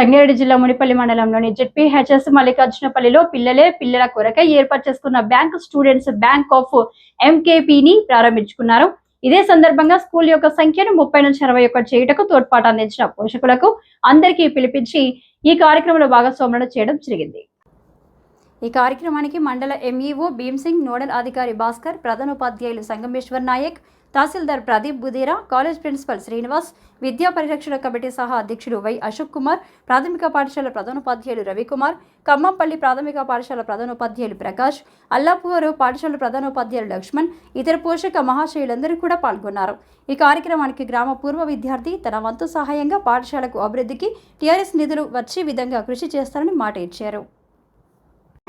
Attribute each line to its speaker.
Speaker 1: సంగారెడ్డి జిల్లా మునిపల్లి మండలంలోని జెడ్పీహెచ్ఎస్ మల్లికార్జునపల్లిలో పిల్లలే పిల్లల కొరకై ఏర్పాటు చేసుకున్న బ్యాంక్ స్టూడెంట్స్ బ్యాంక్ ఆఫ్ ఎంకేపీని ప్రారంభించుకున్నారు. ఇదే సందర్భంగా స్కూల్ యొక్క సంఖ్యను ముప్పై నుంచి అరవై ఒకటి చేయుటకు తోడ్పాటు అందించిన పోషకులకు అందరికీ పిలిపించి ఈ కార్యక్రమంలో భాగస్వాములను చేయడం జరిగింది. ఈ కార్యక్రమానికి మండల ఎంఈఓ భీమ్సింగ్ నోడల్ అధికారి భాస్కర్ ప్రధానోపాధ్యాయులు సంగమేశ్వర్ నాయక్ తహసీల్దార్ ప్రదీప్ బుదేరా కాలేజ్ ప్రిన్సిపల్ శ్రీనివాస్ విద్యా పరిరక్షణ కమిటీ సహా అధ్యక్షుడు వై అశోక్ కుమార్ ప్రాథమిక పాఠశాల ప్రధానోపాధ్యాయులు రవికుమార్ ఖమ్మంపల్లి ప్రాథమిక పాఠశాల ప్రధానోపాధ్యాయులు ప్రకాష్ అల్లాపూరు పాఠశాల ప్రధానోపాధ్యాయులు లక్ష్మణ్ ఇతర పోషక మహాశయులందరూ కూడా పాల్గొన్నారు. ఈ కార్యక్రమానికి గ్రామ పూర్వ విద్యార్థి తన వంతు సహాయంగా పాఠశాలకు అభివృద్ధికి టీఆర్ఎస్ నిధులు వచ్చే విధంగా కృషి చేస్తారని మాట ఇచ్చారు.